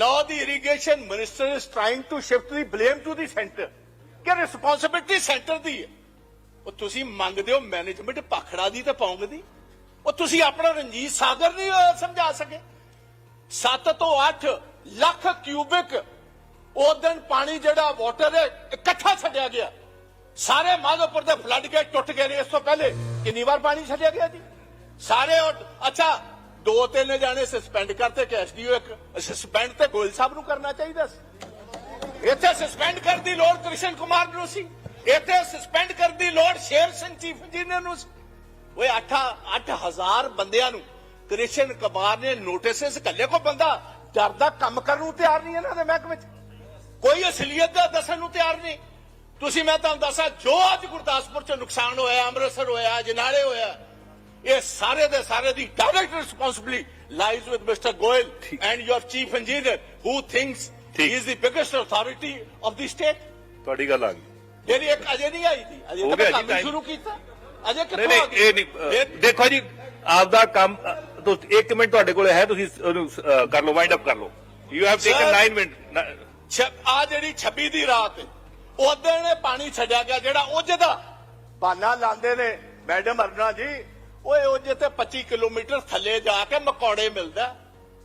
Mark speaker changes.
Speaker 1: Now the irrigation minister is trying to shift the blame to the center. ਕਿ responsibility centre ਦੀ ਹੈ ਉਹ ਤੁਸੀਂ ਮੰਗਦੇ ਹੋ ਮੈਨੇਜਮੈਂਟ ਪਖੜਾ ਦੀ ਤੇ ਪੌਂਗ ਦੀ ਉਹ ਤੁਸੀਂ ਆਪਣਾ ਰਣਜੀਤ ਸਾਗਰ ਨਹੀਂ ਸਮਝਾ ਸਕੇ 7 ਤੋਂ 8 ਲੱਖ ਕਿਊਬਿਕ ਉਹ ਦਿਨ ਪਾਣੀ ਜਿਹੜਾ ਵਾਟਰ ਹੈ ਇਕੱਠਾ ਛੱਡਿਆ ਗਿਆ ਸਾਰੇ ਮਾਧੋਪੁਰ ਦੇ ਫਲੱਡ ਗੇਟ ਟੁੱਟ ਗਏ ਨੇ ਇਸ ਤੋਂ ਪਹਿਲੇ ਕਿੰਨੀ ਵਾਰ ਪਾਣੀ ਛੱਡਿਆ ਗਿਆ ਜੀ ਸਾਰੇ ਅੱਛਾ ਦੋ ਤਿੰਨ ਜਾਣੇ ਸਸਪੈਂਡ ਕਰਤੇ ਕਿ ਐਸਡੀਓ ਇੱਕ। ਸਸਪੈਂਡ ਤੇ ਗੋਇਲ ਸਾਹਿਬ ਨੂੰ ਕਰਨਾ ਚਾਹੀਦਾ ਸੀ। ਇੱਥੇ ਸਸਪੈਂਡ ਕਰਨ ਦੀ ਲੋੜ ਕ੍ਰਿਸ਼ਨ ਕੁਮਾਰ ਨੂੰ ਸੀ। ਇੱਥੇ ਸਸਪੈਂਡ ਕਰਨ ਦੀ ਲੋੜ ਸ਼ੇਰ ਸਿੰਘ ਚੀਫ ਇੰਜੀਨੀਅਰ ਨੂੰ ਸੀ। ਓਏ 8 8000 ਬੰਦਿਆਂ ਨੂੰ ਕ੍ਰਿਸ਼ਨ ਕੁਮਾਰ ਨੇ ਨੋਟਿਸਸ ਕੱਲੇ ਕੋ ਬੰਦਾ ਡਰਦਾ ਕੰਮ ਕਰਨ ਨੂੰ ਤਿਆਰ ਨਹੀਂ ਇਹਨਾਂ ਦੇ ਮਹਿਕਮੇ 'ਚ। ਕੋਈ ਅਸਲੀਅਤ ਦਾ ਦੱਸਣ ਨੂੰ ਤਿਆਰ ਨਹੀਂ। ਤੁਸੀਂ, ਮੈਂ ਤੁਹਾਨੂੰ ਦੱਸਾਂ, ਜੋ ਅੱਜ ਗੁਰਦਾਸਪੁਰ 'ਚ ਨੁਕਸਾਨ ਹੋਇਆ, ਅੰਮ੍ਰਿਤਸਰ ਹੋਇਆ, ਜਨਾਲੇ ਹੋਇਆ ਇਹ ਸਾਰੇ ਦੇ ਸਾਰੇ ਦੀ direct responsibility lies with Mister Goyal and your chief engineer who thinks he. Is the biggest authority of the state
Speaker 2: ਤੁਹਾਡੀ ਗੱਲ ਆ ਗਈ।
Speaker 1: ਜਿਹੜੀ ਇੱਕ ਅਜੇ ਨਹੀਂ ਆਈ ਸੀ ਅਜੇ ਤਾਂ ਕੰਮ। ਸ਼ੁਰੂ ਕੀਤਾ। ਅਜੇ ਕਿੱਥੋਂ
Speaker 2: ਨਹੀਂ
Speaker 1: ਆ ਗਈ?
Speaker 2: ਇਹ ਨਹੀਂ ਦੇਖੋ ਜੀ ਆਪਦਾ ਕੰਮ ਤੁਸੀਂ ਇੱਕ ਮਿੰਟ ਤੁਹਾਡੇ ਕੋਲ ਹੈ ਤੁਸੀਂ ਕਰ ਲਓ ਵਾਈਂਡ ਅਪ ਕਰ ਲਓ। You have taken
Speaker 1: Sir-
Speaker 2: 9 minute
Speaker 1: ਆ ਜਿਹੜੀ 26 ਦੀ ਰਾਤ ਉਦੋਂ ਨੇ ਪਾਣੀ ਛੱਡਿਆ ਗਿਆ ਜਿਹੜਾ ਉਹਦੇ ਦਾ। ਬਾਨਾ ਲਾਉਂਦੇ ਨੇ ਮੈਡਮ ਅਰਨਾ ਜੀ ਓਏ ਉਹਦੇ ਤੇ 25 ਕਿਲੋਮੀਟਰ ਥੱਲੇ ਜਾ ਕੇ ਮਕੌੜੇ ਮਿਲਦਾ।